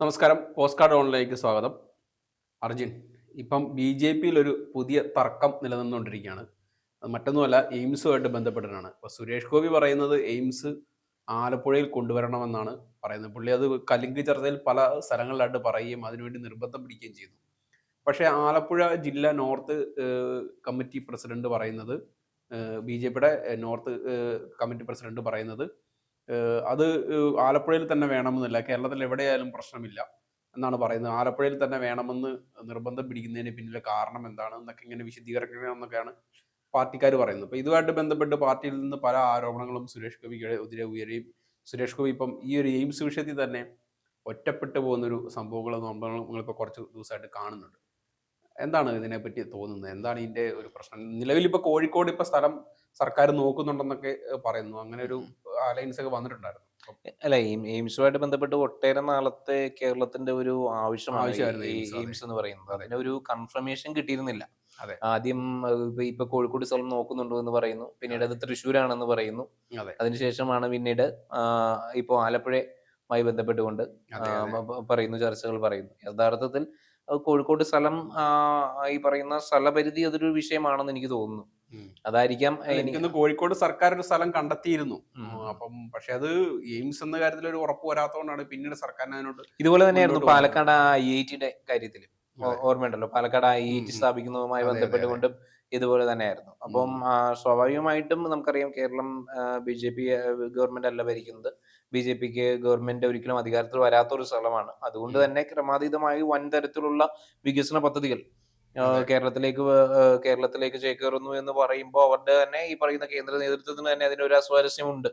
നമസ്കാരം. Post card ഓൺലൈനിലേക്ക് സ്വാഗതം. അർജുൻ ഇപ്പം ബി ജെ പിയിൽ ഒരു പുതിയ തർക്കം നിലനിന്നുകൊണ്ടിരിക്കുകയാണ്. അത് മറ്റൊന്നുമല്ല എയിംസുമായിട്ട് ബന്ധപ്പെട്ടിട്ടാണ്. ഇപ്പോൾ സുരേഷ് ഗോപി പറയുന്നത് എയിംസ് ആലപ്പുഴയിൽ കൊണ്ടുവരണമെന്നാണ് പറയുന്നത്. പുള്ളി അത് കലിംഗ് ചർച്ചയിൽ പല സ്ഥലങ്ങളിലായിട്ട് പറയുകയും അതിനുവേണ്ടി നിർബന്ധം പിടിക്കുകയും ചെയ്തു. പക്ഷേ ആലപ്പുഴ ജില്ല നോർത്ത് കമ്മിറ്റി പ്രസിഡന്റ് പറയുന്നത് ബി ജെ പിയുടെ നോർത്ത് കമ്മിറ്റി പ്രസിഡന്റ് പറയുന്നത് അത് ആലപ്പുഴയിൽ തന്നെ വേണമെന്നില്ല. കേരളത്തിൽ എവിടെയായാലും പ്രശ്നമില്ല എന്നാണ് പറയുന്നത്. ആലപ്പുഴയിൽ തന്നെ വേണമെന്ന് നിർബന്ധം പിടിക്കുന്നതിന് പിന്നിലെ കാരണം എന്താണ് എന്നൊക്കെ ഇങ്ങനെ വിശദീകരിക്കണം എന്നൊക്കെയാണ് പാർട്ടിക്കാർ പറയുന്നത്. അപ്പോൾ ഇതുമായിട്ട് ബന്ധപ്പെട്ട് പാർട്ടിയിൽ നിന്ന് പല ആരോപണങ്ങളും സുരേഷ് ഗോപിക്ക് എതിരെ ഉയരുകയും സുരേഷ് ഗോപി ഇപ്പം ഈ ഒരു എയിംസ് വിഷയത്തിൽ തന്നെ ഒറ്റപ്പെട്ടു പോകുന്നൊരു സംഭവങ്ങൾ നമ്മൾ നമ്മളിപ്പോൾ കുറച്ച് ദിവസമായിട്ട് കാണുന്നുണ്ട്. എന്താണ് ഇതിനെപ്പറ്റി തോന്നുന്നത്? എന്താണ് ഇതിന്റെ ഒരു പ്രശ്നം? നിലവിൽ ഇപ്പൊ കോഴിക്കോട് ഇപ്പൊ സ്ഥലം സർക്കാർ നോക്കുന്നുണ്ടെന്നൊക്കെ പറയുന്നു. അങ്ങനെ ഒരു അലയൻസ് ഒക്കെ വന്നിട്ടുണ്ടായിരുന്നു. അല്ല എയിം- എയിംസുമായിട്ട് ബന്ധപ്പെട്ട് ഒട്ടേറെ നാളത്തെ കേരളത്തിന്റെ ഒരു ആവശ്യമാണ് ആവശ്യമായിരുന്നു എയിംസ്, എന്ന് പറയുന്നത്. അതിന്റെ ഒരു കൺഫർമേഷൻ കിട്ടിയിരുന്നില്ല. ആദ്യം ഇപ്പൊ കോഴിക്കോട് സ്ഥലം നോക്കുന്നുണ്ടോ എന്ന് പറയുന്നു. പിന്നീട് അത്. തൃശ്ശൂരാണെന്ന് പറയുന്നു. അതെ. അതിനുശേഷമാണ് പിന്നീട് ഇപ്പോൾ ആലപ്പുഴയുമായി ബന്ധപ്പെട്ടുകൊണ്ട് പറയുന്നു ചർച്ചകൾ പറയുന്നു. യഥാർത്ഥത്തിൽ കോഴിക്കോട് സ്ഥലം ഈ പറയുന്ന സ്ഥലപരിധി അതൊരു വിഷയമാണെന്ന് എനിക്ക് തോന്നുന്നു. അതായിരിക്കാം എനിക്കൊന്ന് കോഴിക്കോട് സർക്കാർ ഒരു സ്ഥലം കണ്ടെത്തിയിരുന്നു. അപ്പം പക്ഷെ അത് എയിംസ് എന്ന കാര്യത്തിൽ ഒരു ഉറപ്പ് വരാത്തതുകൊണ്ടാണ് പിന്നീട് സർക്കാരിന് അതിനോട് ഇതുപോലെ തന്നെയായിരുന്നു പാലക്കാട് ഐ ഐ ടിയുടെ കാര്യത്തിൽ. ഓർമ്മയുണ്ടല്ലോ പാലക്കാട് ഐ ഐ ടി സ്ഥാപിക്കുന്നതുമായി ബന്ധപ്പെട്ടുകൊണ്ടും ഇതുപോലെ തന്നെയായിരുന്നു. അപ്പം സ്വാഭാവികമായിട്ടും നമുക്കറിയാം Keralam B J P government അല്ല ഭരിക്കുന്നത്. ബി ജെ പിക്ക് ഗവൺമെന്റ് ഒരിക്കലും അധികാരത്തിൽ വരാത്ത ഒരു സ്ഥലമാണ്. അതുകൊണ്ട് തന്നെ ക്രമാതീതമായി വൻതരത്തിലുള്ള വികസന പദ്ധതികൾ. കേരളത്തിലേക്ക് കേരളത്തിലേക്ക് ചേക്കേറുന്നു എന്ന് പറയുമ്പോൾ അവരുടെ തന്നെ ഈ പറയുന്ന കേന്ദ്ര നേതൃത്വത്തിന് തന്നെ അതിനൊരു അസ്വാരസ്യമുണ്ട്.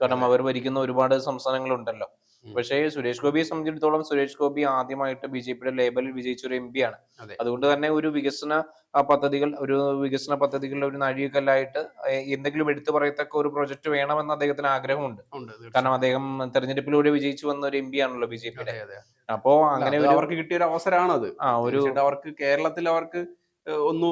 കാരണം അവർ ഭരിക്കുന്ന ഒരുപാട് സംസ്ഥാനങ്ങളുണ്ടല്ലോ. പക്ഷേ സുരേഷ് ഗോപിയെ സംബന്ധിച്ചിടത്തോളം സുരേഷ് ഗോപി ആദ്യമായിട്ട് ബി ജെ പിയുടെ ലേബലിൽ വിജയിച്ച ഒരു എം പി ആണ്. അതുകൊണ്ട് തന്നെ ഒരു വികസന പദ്ധതികൾ ഒരു വികസന പദ്ധതികളുടെ ഒരു നഴികല്ലായിട്ട് എന്തെങ്കിലും എടുത്തു പറയത്തക്ക ഒരു പ്രൊജക്ട് വേണമെന്ന് അദ്ദേഹത്തിന് ആഗ്രഹമുണ്ട്. കാരണം അദ്ദേഹം തെരഞ്ഞെടുപ്പിലൂടെ വിജയിച്ചു വന്ന ഒരു എം പി ആണല്ലോ ബി ജെ പിയുടെ. അതെ, അതെ. അപ്പോ അങ്ങനെ അത് അവർക്ക് കിട്ടിയ ഒരു അവസരമാണത്. ആ ഒരു അവർക്ക് കേരളത്തിൽ അവർക്ക് ഒന്ന്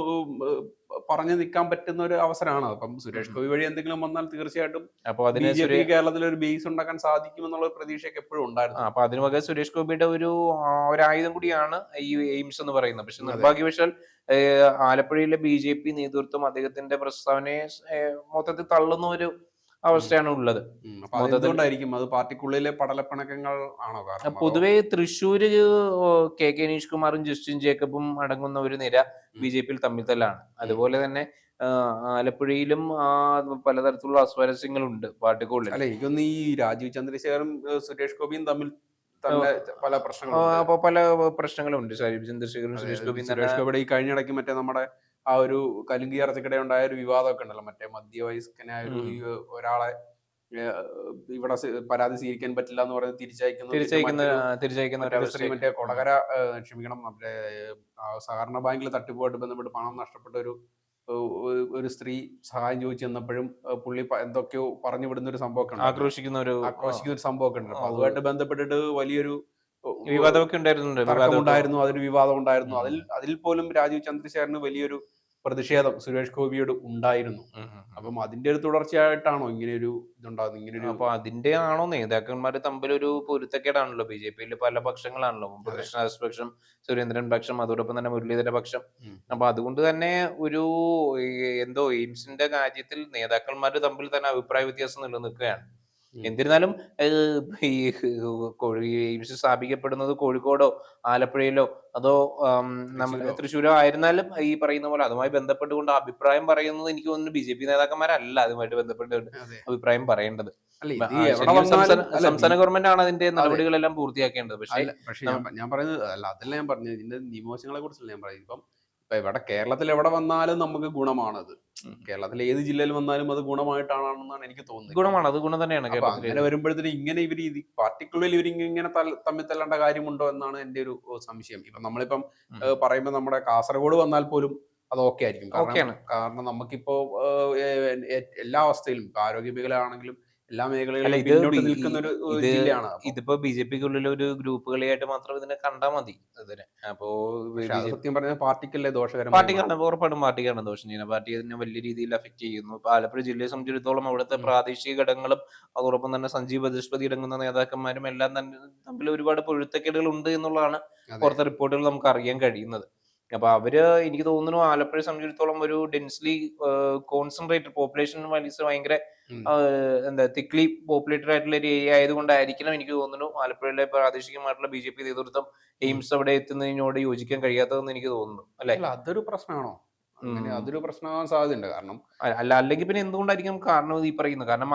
പറഞ്ഞു നിൽക്കാൻ പറ്റുന്ന ഒരു അവസരമാണ്. അപ്പം സുരേഷ് ഗോപി വഴി എന്തെങ്കിലും വന്നാൽ തീർച്ചയായിട്ടും അപ്പൊ അതിന് കേരളത്തിൽ ഒരു ബേസ് ഉണ്ടാക്കാൻ സാധിക്കും എന്നുള്ള പ്രതീക്ഷയൊക്കെ എപ്പോഴും ഉണ്ടായിരുന്നു. അപ്പൊ അതിന് പകരം സുരേഷ് ഗോപിയുടെ ഒരു ഒരായുധം കൂടിയാണ് ഈ എയിംസ് എന്ന് പറയുന്നത്. പക്ഷെ. നിർഭാഗ്യവശാൽ ആലപ്പുഴയിലെ ബി ജെ പി നേതൃത്വം അദ്ദേഹത്തിന്റെ പ്രസ്താവനയെ മൊത്തത്തിൽ തള്ളുന്ന ഒരു അവസ്ഥയാണ് ഉള്ളത് പൊതുവേ അത് പാർട്ടിക്കുള്ളിലെ പടലപ്പിണക്കങ്ങൾ ആണോ കാരണം? അതോ- പൊതുവെ തൃശ്ശൂര് കെ കെ നീഷ് കുമാറും ജസ്റ്റിൻ ജേക്കബും അടങ്ങുന്ന ഒരു നിര ബി ജെ പിയിൽ തമ്മിൽ തല്ലാണ് അതുപോലെ തന്നെ ആലപ്പുഴയിലും ആ, പലതരത്തിലുള്ള അസ്വാരസ്യങ്ങളുണ്ട് പാർട്ടിക്കുള്ളിൽ അല്ല എനിക്കൊന്ന് ഈ രാജീവ് ചന്ദ്രശേഖറും സുരേഷ് ഗോപിയും തമ്മിൽ പല പ്രശ്നങ്ങളും അപ്പൊ പല പ്രശ്നങ്ങളുണ്ട്. രാജീവ് ചന്ദ്രശേഖരും സുരേഷ് ഗോപിയും സുരേഷ് ഗോപിയുടെ ഈ കഴിഞ്ഞിടയ്ക്ക് മറ്റേ നമ്മുടെ ആ ഒരു കലുങ്കി ഇറച്ചിക്കട ഉണ്ടായ ഒരു വിവാദമൊക്കെ ഉണ്ടല്ലോ. മറ്റേ മധ്യവയസ്കനായ ഒരു ഒരാളെ ഇവിടെ പരാതി സ്വീകരിക്കാൻ പറ്റില്ല എന്ന് പറഞ്ഞ് തിരിച്ചയക്കുന്ന മറ്റേ കൊടകര ക്ഷമിക്കണം മറ്റേ സഹകരണ ബാങ്കിൽ തട്ടിപ്പുമായിട്ട് ബന്ധപ്പെട്ട് പണം നഷ്ടപ്പെട്ട ഒരു ഒരു സ്ത്രീ സഹായം ചോദിച്ചു ചെന്നപ്പോഴും പുള്ളി എന്തൊക്കെയോ പറഞ്ഞു വിടുന്ന ഒരു സംഭവമൊക്കെ ഉണ്ട് ആക്രോശിക്കുന്ന ഒരു ആക്രോശിക്കുന്ന ഒരു സംഭവമൊക്കെ ഉണ്ട് അപ്പൊ അതുമായിട്ട് ബന്ധപ്പെട്ടിട്ട് വലിയൊരു വിവാദമൊക്കെ. ഉണ്ടായിരുന്നു അതൊരു വിവാദം ഉണ്ടായിരുന്നു. അതിൽ അതിൽ പോലും രാജീവ് ചന്ദ്രശേഖരന് വലിയൊരു പ്രതിഷേധം സുരേഷ് ഗോപിയോട് ഉണ്ടായിരുന്നു. അപ്പം അതിന്റെ ഒരു തുടർച്ചയായിട്ടാണോ ഇങ്ങനെ ഒരു ഇതുണ്ടാകുന്നത് ഇങ്ങനെ ഒരു അപ്പൊ അതിന്റെ ആണോ നേതാക്കന്മാർ തമ്മിൽ ഒരു പൊരുത്തക്കേടാണല്ലോ ബി ജെ പിയിൽ പല പക്ഷങ്ങളാണല്ലോ മുമ്പ്. കൃഷ്ണദാസ് പക്ഷം സുരേന്ദ്രൻ പക്ഷം അതോടൊപ്പം തന്നെ മുരളീധര പക്ഷം. അപ്പൊ അതുകൊണ്ട് തന്നെ ഒരു എന്തോ എയിംസിന്റെ കാര്യത്തിൽ നേതാക്കന്മാർ തമ്മിൽ തന്നെ അഭിപ്രായ വ്യത്യാസം നിലനിൽക്കുകയാണ്. എന്നിരുന്നാലും ഈ സ്ഥാപിക്കപ്പെടുന്നത് കോഴിക്കോടോ ആലപ്പുഴയിലോ അതോ നമ്മൾ നമ്മുടെ തൃശ്ശൂരോ? ആയിരുന്നാലും ഈ പറയുന്ന പോലെ അതുമായി ബന്ധപ്പെട്ടുകൊണ്ട് അഭിപ്രായം പറയുന്നത് എനിക്ക് തോന്നുന്നു ബി ജെ പി നേതാക്കന്മാരല്ല അതുമായിട്ട് ബന്ധപ്പെട്ടുകൊണ്ട് അഭിപ്രായം പറയേണ്ടത്. സംസ്ഥാന ഗവൺമെന്റ് ആണ് അതിന്റെ നടപടികളെല്ലാം പൂർത്തിയാക്കേണ്ടത്. പക്ഷേ ഞാൻ ഞാൻ പറയുന്നത് അല്ല അതല്ല ഞാൻ പറഞ്ഞത് ഇതിന്റെ നിയമവശങ്ങളെ കുറിച്ചല്ല ഞാൻ പറയുന്നത്. ഇപ്പം ഇപ്പൊ ഇവിടെ കേരളത്തിൽ എവിടെ വന്നാലും നമുക്ക് ഗുണമാണത്. കേരളത്തിൽ ഏത് ജില്ലയിൽ വന്നാലും അത് ഗുണമായിട്ടാണെന്നാണ് എനിക്ക് തോന്നുന്നത്. ഗുണമാണ്. അത് ഗുണം തന്നെയാണ് അങ്ങനെ വരുമ്പോഴത്തേന് ഇങ്ങനെ ഇവർ പാർട്ടിക്കുള്ളിൽ ഇവർ ഇങ്ങനെ തമ്മിൽ തല്ലേണ്ട കാര്യമുണ്ടോ എന്നാണ് എന്റെ ഒരു സംശയം. ഇപ്പൊ നമ്മളിപ്പം പറയുമ്പോൾ പറയുമ്പോ നമ്മുടെ കാസർഗോഡ് വന്നാൽ പോലും അത് ഓക്കെ ആയിരിക്കും. കാരണം കാരണം നമുക്കിപ്പോ എല്ലാ അവസ്ഥയിലും ആരോഗ്യ മേഖല ആണെങ്കിലും എല്ലാ മേഖലകളിലും പിന്നോട്ട് നിൽക്കുന്ന ഒരു ജില്ലയാണ്. ഇതിപ്പോ ബി ജെ പിക്കുള്ളിൽ ഒരു ഗ്രൂപ്പ് കളിയായിട്ട് മാത്രം ഇതിനെ കണ്ടാ മതി ഇതിനെ. അപ്പോ സത്യം പറഞ്ഞ പാർട്ടിക്കല്ലേ ദോഷകരം പാർട്ടിക്കാണ് ഉറപ്പായിട്ടും പാർട്ടിക്കാണ് ദോഷം ചെയ്യുന്നത് പാർട്ടി അതിനെ വലിയ രീതിയിൽ അഫക്ട് ചെയ്യുന്നു. ആലപ്പുഴ ജില്ലയെ സംബന്ധിച്ചിടത്തോളം അവിടുത്തെ. പ്രാദേശിക ഘടകങ്ങളും അതോടൊപ്പം തന്നെ സഞ്ജീവ് ബജസ്പതി അടങ്ങുന്ന നേതാക്കന്മാരും എല്ലാം തന്നെ തമ്മിൽ ഒരുപാട് പൊഴുത്തക്കേടുകൾ ഉണ്ട് എന്നുള്ളതാണ് പുറത്തെ റിപ്പോർട്ടുകൾ നമുക്ക് അറിയാൻ കഴിയുന്നത്. അപ്പൊ അവർ എനിക്ക് തോന്നുന്നു ആലപ്പുഴ സംബന്ധിച്ചിടത്തോളം ഒരു ഡെൻസ്ലി കോൺസെൻട്രേറ്റഡ് പോപ്പുലേഷൻ വലിസ് ഭയങ്കര. എന്താ തിക്ലി പോപ്പുലേറ്റഡ് ആയിട്ടുള്ള ഒരു ഏരിയ ആയതുകൊണ്ടായിരിക്കണം എനിക്ക് തോന്നുന്നു ആലപ്പുഴയിലെ പ്രാദേശികമായിട്ടുള്ള ബി ജെ പി നേതൃത്വം എയിംസ് അവിടെ എത്തുന്നതിനോട് യോജിക്കാൻ കഴിയാത്തതെന്ന് എനിക്ക് തോന്നുന്നു അല്ലെ? അതൊരു പ്രശ്നമാണോ? അതൊരു പ്രശ്നമാകാൻ സാധ്യതയുണ്ട്. കാരണം അല്ല അല്ലെങ്കിൽ പിന്നെ എന്തുകൊണ്ടായിരിക്കും കാരണം ഈ പറയുന്നത്? കാരണം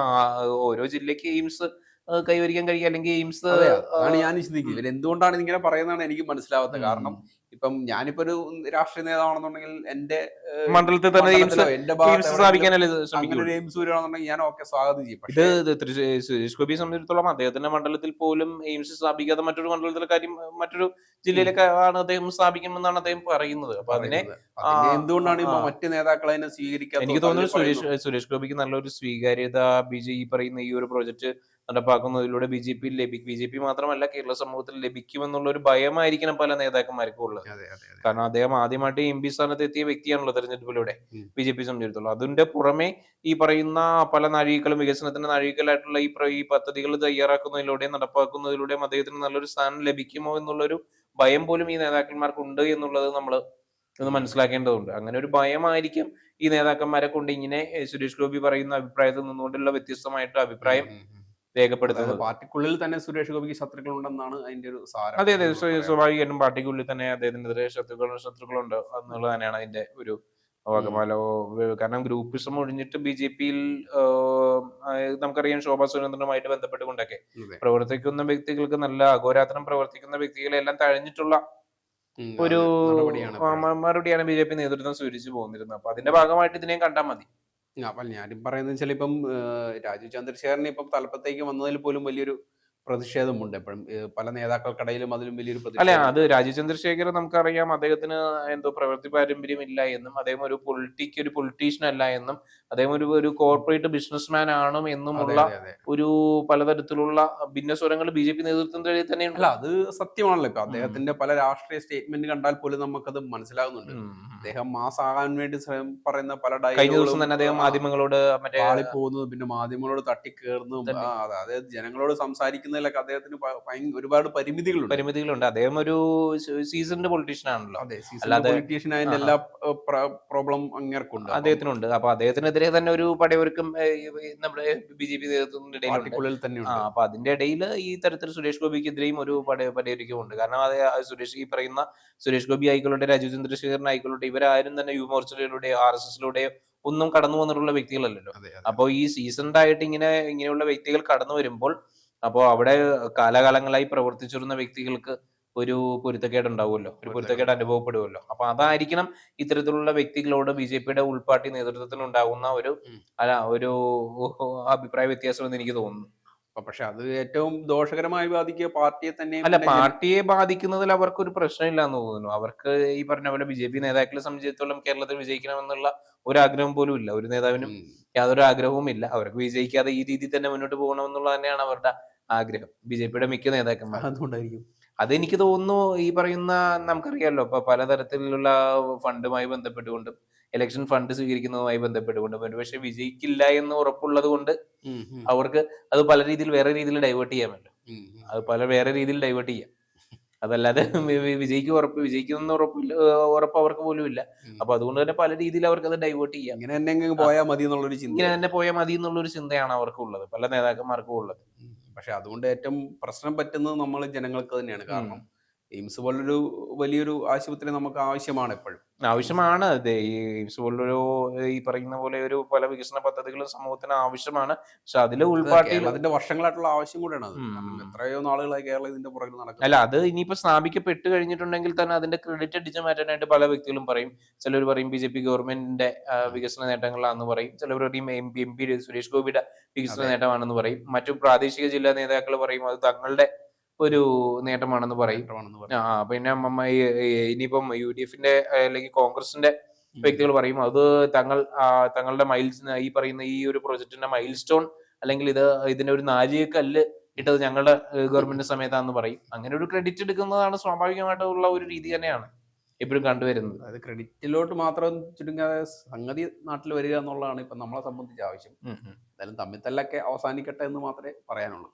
ഓരോ ജില്ലക്ക് എയിംസ് കൈവരിക്കാൻ കഴിയുക അല്ലെങ്കിൽ എയിംസ് അതെ അതാണ് ഞാൻ ചിന്തിക്കുന്നത് ഇവർ എന്തുകൊണ്ടാണ് ഇതിങ്ങനെ പറയുന്നതാണ് എനിക്ക് മനസ്സിലാവാത്തത്. കാരണം. ഇപ്പം ഞാനിപ്പോ ഒരു രാഷ്ട്രീയ നേതാവാണെന്നുണ്ടെങ്കിൽ എന്റെ മണ്ഡലത്തിൽ തന്നെ എയിംസ് എന്റെ വരികയാണെന്നുണ്ടെങ്കിൽ ഞാൻ ഓക്കെ സ്വാഗതം ചെയ്യും. ഇത് പക്ഷേ ഇത് തൃശ്ശൂ- സുരേഷ് ഗോപിയെ സംബന്ധിച്ചിടത്തോളം അദ്ദേഹത്തിന്റെ മണ്ഡലത്തിൽ പോലും എയിംസ് സ്ഥാപിക്കാതെ മറ്റൊരു മണ്ഡലത്തിലെ കാര്യം മറ്റൊരു ജില്ലയിലൊക്കെ ആണ് അദ്ദേഹം സ്ഥാപിക്കുമെന്നാണ് അദ്ദേഹം പറയുന്നത്. അപ്പൊ അതിനെ എന്തുകൊണ്ടാണ് മറ്റു അതിനെ സ്വീകരിക്കാത്തത് എനിക്ക് തോന്നുന്നു സുരേഷ് സുരേഷ് ഗോപിക്ക് നല്ലൊരു സ്വീകാര്യത ബി ജെ ഈ പറയുന്ന ഈ ഒരു പ്രോജക്റ്റ് നടപ്പാക്കുന്നതിലൂടെ ബി ജെ പി ലഭിക്കും ബി ജെ പി മാത്രമല്ല കേരള സമൂഹത്തിൽ ലഭിക്കുമെന്നുള്ള ഒരു ഭയമായിരിക്കണം പല നേതാക്കന്മാർക്കും ഉള്ളത്. കാരണം അദ്ദേഹം ആദ്യമായിട്ട് എം പി സ്ഥാനത്ത് എത്തിയ വ്യക്തിയാണല്ലോ തെരഞ്ഞെടുപ്പിലൂടെ ബി ജെ പി സംബന്ധിച്ചിടത്തോളം. അതിന്റെ പുറമെ ഈ പറയുന്ന പല നാഴികകളും വികസനത്തിന്റെ നാഴികകളായിട്ടുള്ള ഈ ഈ പദ്ധതികൾ തയ്യാറാക്കുന്നതിലൂടെയും നടപ്പാക്കുന്നതിലൂടെയും അദ്ദേഹത്തിന് നല്ലൊരു സ്ഥാനം ലഭിക്കുമോ എന്നുള്ളൊരു ഭയം പോലും ഈ നേതാക്കന്മാർക്കുണ്ട് എന്നുള്ളത് നമ്മൾ ഒന്ന് മനസ്സിലാക്കേണ്ടതുണ്ട്. അങ്ങനെ ഒരു ഭയമായിരിക്കും ഈ നേതാക്കന്മാരെ കൊണ്ട് ഇങ്ങനെ സുരേഷ് ഗോപി പറയുന്ന അഭിപ്രായത്തിൽ നിന്നുകൊണ്ടുള്ള വ്യത്യസ്തമായിട്ട് അഭിപ്രായം. രേഖപ്പെടുത്തുന്നത്. പാർട്ടിക്കുള്ളിൽ തന്നെ സുരേഷ് ഗോപിക്ക് ശത്രുക്കൾ ഉണ്ടെന്നാണ് അതിന്റെ ഒരു സാരം. അതെ അതെ സ്വാഭാവികമായിട്ടും പാർട്ടിക്കുള്ളിൽ തന്നെ അദ്ദേഹത്തിനെതിരെ ശത്രുക്കളും ശത്രുക്കളുണ്ട് എന്നുള്ളത് തന്നെയാണ് അതിന്റെ ഒരു ഭാഗമാലോ കാരണം ഗ്രൂപ്പിസം ഒഴിഞ്ഞിട്ട് ബി ജെ പിയിൽ നമുക്കറിയാം ശോഭാ സുരേന്ദ്രനുമായിട്ട് ബന്ധപ്പെട്ടുകൊണ്ടൊക്കെ പ്രവർത്തിക്കുന്ന വ്യക്തികൾക്ക് നല്ല അഘോരാത്രം പ്രവർത്തിക്കുന്ന വ്യക്തികളെ എല്ലാം തഴഞ്ഞിട്ടുള്ള ഒരു മറുപടിയാണ് ബി ജെ പി നേതൃത്വം സ്വീകരിച്ചു പോകുന്നിരുന്നത്. അപ്പൊ അതിന്റെ ഭാഗമായിട്ട് ഇതിനെയും കണ്ടാൽ മതി. ഞാനും പറയുന്നത് വെച്ചാൽ ഇപ്പം രാജീവ് ചന്ദ്രശേഖരൻ ഇപ്പം തലപ്പത്തേക്ക് വന്നതിൽ പോലും വലിയൊരു പ്രതിഷേധമുണ്ട് എപ്പോഴും. പല നേതാക്കൾക്കിടയിലും അതിലും വലിയൊരു അല്ല അത് രാജീവ് ചന്ദ്രശേഖർ നമുക്കറിയാം അദ്ദേഹത്തിന് എന്തോ പ്രവൃത്തി പാരമ്പര്യം ഇല്ല എന്നും അദ്ദേഹം ഒരു പൊളിറ്റിക്ക് ഒരു പൊളിറ്റീഷ്യൻ അല്ല എന്നും അദ്ദേഹം ഒരു ഒരു കോർപ്പറേറ്റ് ബിസിനസ്മാൻ ആണ് എന്നുമുള്ള. ഒരു പലതരത്തിലുള്ള ഭിന്നസ്വരങ്ങൾ ബി ജെ പി നേതൃത്വം തന്നെ അല്ല അത് സത്യമാണല്ലോ ഇപ്പൊ. അദ്ദേഹത്തിന്റെ പല രാഷ്ട്രീയ സ്റ്റേറ്റ്മെന്റ് കണ്ടാൽ പോലും നമുക്കത് മനസ്സിലാകുന്നുണ്ട്. അദ്ദേഹം മാസാകാൻ വേണ്ടി പറയുന്ന പല കഴിഞ്ഞ ദിവസം തന്നെ അദ്ദേഹം മാധ്യമങ്ങളോട് മറ്റേ പോകുന്നതും പിന്നെ മാധ്യമങ്ങളോട് തട്ടിക്കേറുന്നതും അതായത് ജനങ്ങളോട് സംസാരിക്കുന്നതിലൊക്കെ അദ്ദേഹത്തിന് ഒരുപാട് പരിമിതികളുണ്ട്. പരിമിതികളുണ്ട്. അദ്ദേഹം ഒരു സീസൺഡ് പൊളിറ്റീഷ്യൻ ആണല്ലോ. അല്ലാതെ- പൊളിറ്റീഷ്യൻ അതിന്റെ എല്ലാ പ്രോബ്ലം അങ്ങേർക്കുണ്ട്. അപ്പം അദ്ദേഹത്തിനുണ്ട്. അപ്പൊ അദ്ദേഹത്തിനെതിരെ തന്നെ ഒരു പടയൊരുക്കം നമ്മുടെ ബി ജെ പി നേതൃത്വത്തിന്റെ അപ്പൊ അതിന്റെ ഇടയിൽ ഈ തരത്തിൽ സുരേഷ് ഗോപിക്കെതിരെയും ഒരു പട പടയൊരുക്കമുണ്ട് കാരണം അത് സുരേഷ് ഈ പറയുന്ന സുരേഷ് ഗോപി ആയിക്കൊള്ളട്ടെ രാജീവ് ചന്ദ്രശേഖരൻ ആയിക്കൊള്ളട്ടെ ഇവരാരും തന്നെ യുവമോർച്ചയിലൂടെയോ ആർ എസ് എസിലൂടെയോ ഒന്നും കടന്നു വന്നിട്ടുള്ള വ്യക്തികളല്ലല്ലോ അപ്പോൾ ഈ സീസൺഡ് ആയിട്ട് ഇങ്ങനെ ഇങ്ങനെയുള്ള വ്യക്തികൾ കടന്നു വരുമ്പോൾ അപ്പോൾ അവിടെ കാലകാലങ്ങളായി പ്രവർത്തിച്ചിരുന്ന വ്യക്തികൾക്ക് ഒരു പൊരുത്തക്കേട് ഉണ്ടാവുമല്ലോ. ഒരു പൊരുത്തക്കേട്. അനുഭവപ്പെടുമല്ലോ. അപ്പൊ അതായിരിക്കണം ഇത്തരത്തിലുള്ള വ്യക്തികളോട് ബി ജെ പിയുടെ ഉൾപാർട്ടി നേതൃത്വത്തിൽ ഉണ്ടാകുന്ന ഒരു അല്ല ഒരു അഭിപ്രായ വ്യത്യാസം എന്ന് എനിക്ക് തോന്നുന്നു. പക്ഷെ അത് ഏറ്റവും ദോഷകരമായി ബാധിക്കുക പാർട്ടിയെ തന്നെ അല്ല പാർട്ടിയെ ബാധിക്കുന്നതിൽ അവർക്ക് ഒരു പ്രശ്നമില്ല എന്ന് തോന്നുന്നു. അവർക്ക് ഈ പറഞ്ഞ പോലെ ബി ജെ പി നേതാക്കളെ സംബന്ധിച്ചിടത്തോളം കേരളത്തിൽ വിജയിക്കണമെന്നുള്ള ഒരു ആഗ്രഹം പോലും ഇല്ല. ഒരു നേതാവിനും യാതൊരു ആഗ്രഹവും ഇല്ല അവർക്ക് വിജയിക്കാതെ ഈ രീതിയിൽ തന്നെ മുന്നോട്ട് പോകണമെന്നുള്ളത് തന്നെയാണ് അവരുടെ ആഗ്രഹം. ബി ജെ പിയുടെ മിക്ക നേതാക്കന്മാർ അതുകൊണ്ടായിരിക്കും. അതെനിക്ക് തോന്നുന്നു ഈ പറയുന്ന നമുക്കറിയാമല്ലോ ഇപ്പൊ പലതരത്തിലുള്ള ഫണ്ടുമായി ബന്ധപ്പെട്ടുകൊണ്ടും ഇലക്ഷൻ ഫണ്ട് സ്വീകരിക്കുന്നതുമായി ബന്ധപ്പെട്ടുകൊണ്ടും ഒരുപക്ഷെ വിജയിക്കില്ല എന്ന് ഉറപ്പുള്ളത് കൊണ്ട് അവർക്ക് അത് പല രീതിയിൽ വേറെ രീതിയിൽ ഡൈവേർട്ട് ചെയ്യാമല്ലോ. അത് പല വേറെ രീതിയിൽ ഡൈവേർട്ട് ചെയ്യാം. അതല്ലാതെ വിജയിക്കും ഉറപ്പ് വിജയിക്കുന്ന ഉറപ്പില്ല ഉറപ്പ് അവർക്ക് പോലും ഇല്ല. അപ്പൊ അതുകൊണ്ട് തന്നെ പല രീതിയിൽ അവർക്ക് അത് ഡൈവേർട്ട് ചെയ്യാം. ഇങ്ങനെ തന്നെ പോയാൽ മതി എന്നുള്ളൊരു ചിന്ത. ഇങ്ങനെ തന്നെ പോയാൽ മതി എന്നുള്ളൊരു ചിന്തയാണ് അവർക്കുള്ളത് പല നേതാക്കന്മാർക്കും ഉള്ളത്. പക്ഷെ അതുകൊണ്ട് ഏറ്റവും പ്രശ്നം പറ്റുന്നത് നമ്മൾ ജനങ്ങൾക്ക് തന്നെയാണ് കാരണം എയിംസ് പോലൊരു വലിയൊരു ആശുപത്രി നമുക്ക് ആവശ്യമാണ് എപ്പോഴും. ആവശ്യമാണ്. ഈ എയിംസ് പോലൊരു ഈ പറയുന്ന പോലെ ഒരു പല വികസന പദ്ധതികളും സമൂഹത്തിന് ആവശ്യമാണ്. പക്ഷെ അതിൽ ഉൾപ്പാട്ടിയിൽ അതിന്റെ വർഷങ്ങളായിട്ടുള്ള ആവശ്യം കൂടെയാണ് എത്രയോ നാളുകളായി കേരളം ഇതിന്റെ പുറകിൽ നടക്കുന്നത് അല്ല അത് ഇനിയിപ്പോ സ്ഥാപിക്കപ്പെട്ട് കഴിഞ്ഞിട്ടുണ്ടെങ്കിൽ തന്നെ അതിന്റെ ക്രെഡിറ്റ് അടിച്ചു മാറ്റാനായിട്ട് പല വ്യക്തികളും പറയും. ചിലർ പറയും ബി ജെ പി ഗവൺമെന്റിന്റെ വികസന നേട്ടങ്ങളാണെന്ന് പറയും. ചിലർ പറയും M P M P Suresh ഗോപിയുടെ വികസന. നേട്ടമാണെന്ന് പറയും. മറ്റു പ്രാദേശിക ജില്ലാ നേതാക്കൾ പറയും അത് തങ്ങളുടെ ഒരു നേട്ടമാണെന്ന് പറയും. ആ പിന്നെ ഇനിയിപ്പം യു ഡി എഫിന്റെ അല്ലെങ്കിൽ കോൺഗ്രസിന്റെ വ്യക്തികൾ പറയും അത് തങ്ങൾ തങ്ങളുടെ മൈൽസ് ഈ പറയുന്ന ഈ ഒരു പ്രൊജക്ടിന്റെ മൈൽ സ്റ്റോൺ അല്ലെങ്കിൽ ഇത് ഇതിന്റെ ഒരു നാഴികക്കല്ല് ഇട്ടത് ഞങ്ങളുടെ ഗവൺമെന്റ് സമയത്താന്ന് പറയും. അങ്ങനെ ഒരു ക്രെഡിറ്റ് എടുക്കുന്നതാണ് സ്വാഭാവികമായിട്ടുള്ള ഒരു രീതി തന്നെയാണ് എപ്പോഴും കണ്ടുവരുന്നത്. അതായത് ക്രെഡിറ്റിലോട്ട് മാത്രം ചുരുങ്ങാതെ സംഗതി നാട്ടിൽ വരിക എന്നുള്ളതാണ് ഇപ്പൊ നമ്മളെ സംബന്ധിച്ച് ആവശ്യം. എന്തായാലും തമ്മിൽ തല്ലൊക്കെ അവസാനിക്കട്ടെ എന്ന് മാത്രമേ പറയാനുള്ളൂ.